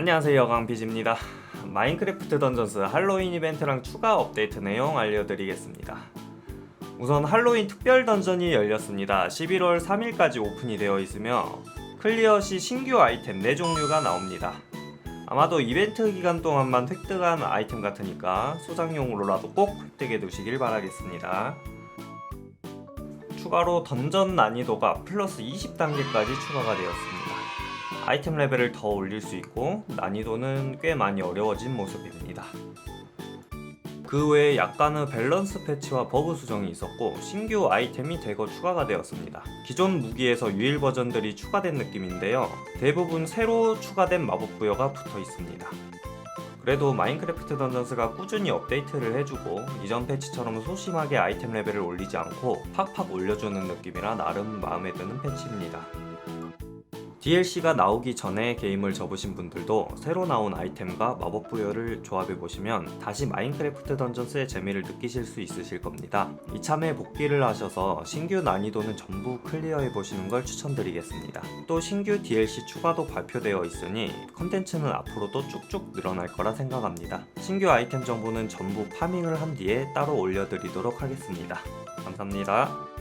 안녕하세요 강피지입니다. 마인크래프트 던전스 할로윈 이벤트랑 추가 업데이트 내용 알려드리겠습니다. 우선 할로윈 특별 던전이 열렸습니다. 11월 3일까지 오픈이 되어 있으며 클리어 시 신규 아이템 4종류가 나옵니다. 아마도 이벤트 기간 동안만 획득한 아이템 같으니까 소장용으로라도 꼭 획득해 두시길 바라겠습니다. 추가로 던전 난이도가 플러스 20단계까지 추가가 되었습니다 아이템 레벨을 더 올릴 수 있고 난이도는 꽤 많이 어려워진 모습입니다. 그 외에 약간의 밸런스 패치와 버그 수정이 있었고 신규 아이템이 대거 추가가 되었습니다. 기존 무기에서 유일 버전들이 추가된 느낌인데요. 대부분 새로 추가된 마법 부여가 붙어 있습니다. 그래도 마인크래프트 던전스가 꾸준히 업데이트를 해주고 이전 패치처럼 소심하게 아이템 레벨을 올리지 않고 팍팍 올려주는 느낌이라 나름 마음에 드는 패치입니다. DLC가 나오기 전에 게임을 접으신 분들도 새로 나온 아이템과 마법 부여를 조합해 보시면 다시 마인크래프트 던전스의 재미를 느끼실 수 있으실 겁니다. 이참에 복귀를 하셔서 신규 난이도는 전부 클리어해 보시는 걸 추천드리겠습니다. 또 신규 DLC 추가도 발표되어 있으니 컨텐츠는 앞으로도 쭉쭉 늘어날 거라 생각합니다. 신규 아이템 정보는 전부 파밍을 한 뒤에 따로 올려드리도록 하겠습니다. 감사합니다.